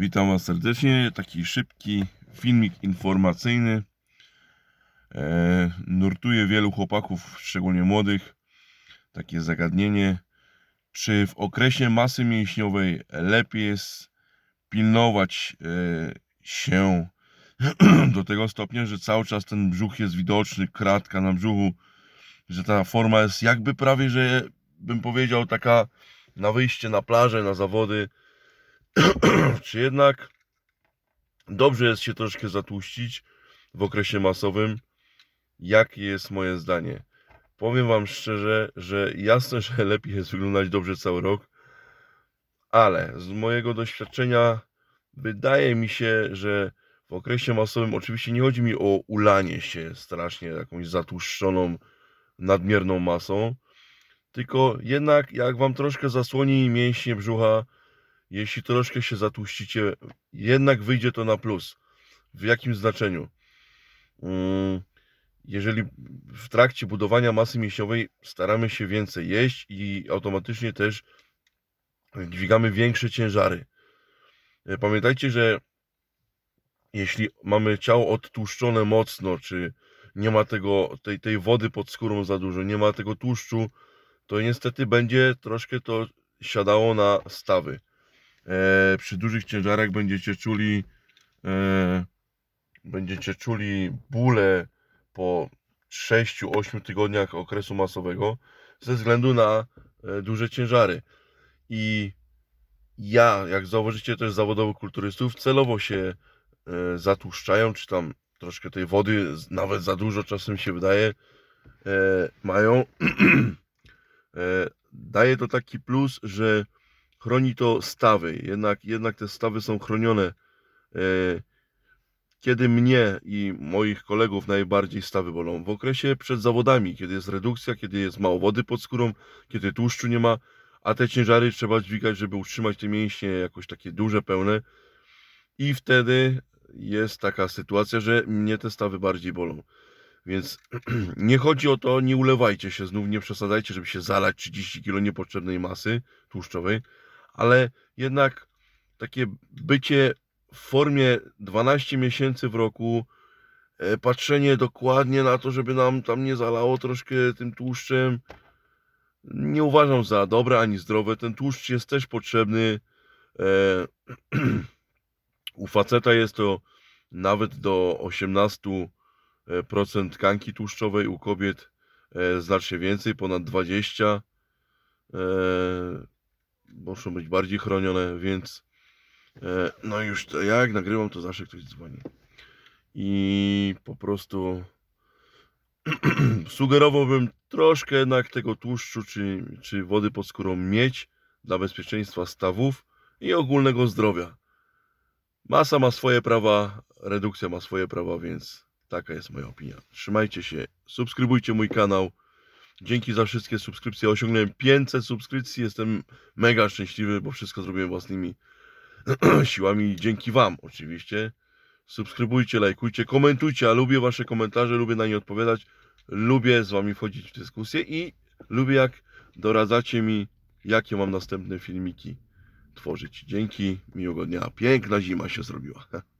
Witam Was serdecznie. Taki szybki filmik informacyjny. E, nurtuje wielu chłopaków, szczególnie młodych, takie zagadnienie, czy w okresie masy mięśniowej lepiej jest pilnować e, się do tego stopnia, że cały czas ten brzuch jest widoczny, kratka na brzuchu, że ta forma jest jakby prawie, że bym powiedział taka na wyjście na plażę, na zawody, czy jednak dobrze jest się troszkę zatłuścić w okresie masowym? Jakie jest moje zdanie? Powiem Wam szczerze, że jasne, że lepiej jest wyglądać dobrze cały rok, ale z mojego doświadczenia wydaje mi się, że w okresie masowym oczywiście nie chodzi mi o ulanie się strasznie jakąś zatłuszczoną, nadmierną masą, tylko jednak jak Wam troszkę zasłoni mięśnie brzucha, jeśli troszkę się zatłuścicie, jednak wyjdzie to na plus. W jakim znaczeniu? Mm, Jeżeli w trakcie budowania masy mięśniowej staramy się więcej jeść i automatycznie też dźwigamy większe ciężary. E, Pamiętajcie, że jeśli mamy ciało odtłuszczone mocno, czy nie ma tego, tej, tej wody pod skórą za dużo, nie ma tego tłuszczu, to niestety będzie troszkę to siadało na stawy e, przy dużych ciężarach będziecie czuli e, będziecie czuli bóle po 6-8 tygodniach okresu masowego ze względu na e, duże ciężary. I ja, jak zauważycie też zawodowych kulturystów, celowo się zatłuszczają, czy tam troszkę tej wody, nawet za dużo czasem się wydaje, mają. daje to taki plus, że chroni to stawy. Jednak, jednak te stawy są chronione. E, Kiedy mnie i moich kolegów najbardziej stawy bolą? W okresie przed zawodami, kiedy jest redukcja, kiedy jest mało wody pod skórą, kiedy tłuszczu nie ma, a te ciężary trzeba dźwigać, żeby utrzymać te mięśnie jakoś takie duże, pełne. I wtedy jest taka sytuacja, że mnie te stawy bardziej bolą. Więc nie chodzi o to, nie ulewajcie się, znów nie przesadzajcie, żeby się zalać 30 kg niepotrzebnej masy tłuszczowej, ale jednak takie bycie w formie 12 miesięcy w roku, e, patrzenie dokładnie na to, żeby nam tam nie zalało troszkę tym tłuszczem, nie uważam za dobre ani zdrowe. Ten tłuszcz jest też potrzebny. E, u faceta jest to nawet do 18% tkanki tłuszczowej, u kobiet e, znacznie więcej, ponad 20. Muszą być bardziej chronione, więc e, no już to, ja jak nagrywam, to zawsze ktoś dzwoni. I po prostu sugerowałbym troszkę jednak tego tłuszczu czy, czy wody pod skórą mieć dla bezpieczeństwa stawów i ogólnego zdrowia. Masa ma swoje prawa, redukcja ma swoje prawa, więc taka jest moja opinia. Trzymajcie się, subskrybujcie mój kanał. Dzięki za wszystkie subskrypcje. Osiągnąłem 500 subskrypcji. Jestem mega szczęśliwy, bo wszystko zrobiłem własnymi siłami. Dzięki Wam oczywiście. Subskrybujcie, lajkujcie, komentujcie. Ja lubię Wasze komentarze, lubię na nie odpowiadać. Lubię z Wami wchodzić w dyskusję i lubię jak doradzacie mi, jakie mam następne filmiki tworzyć. Dzięki, miłego dnia. Piękna zima się zrobiła.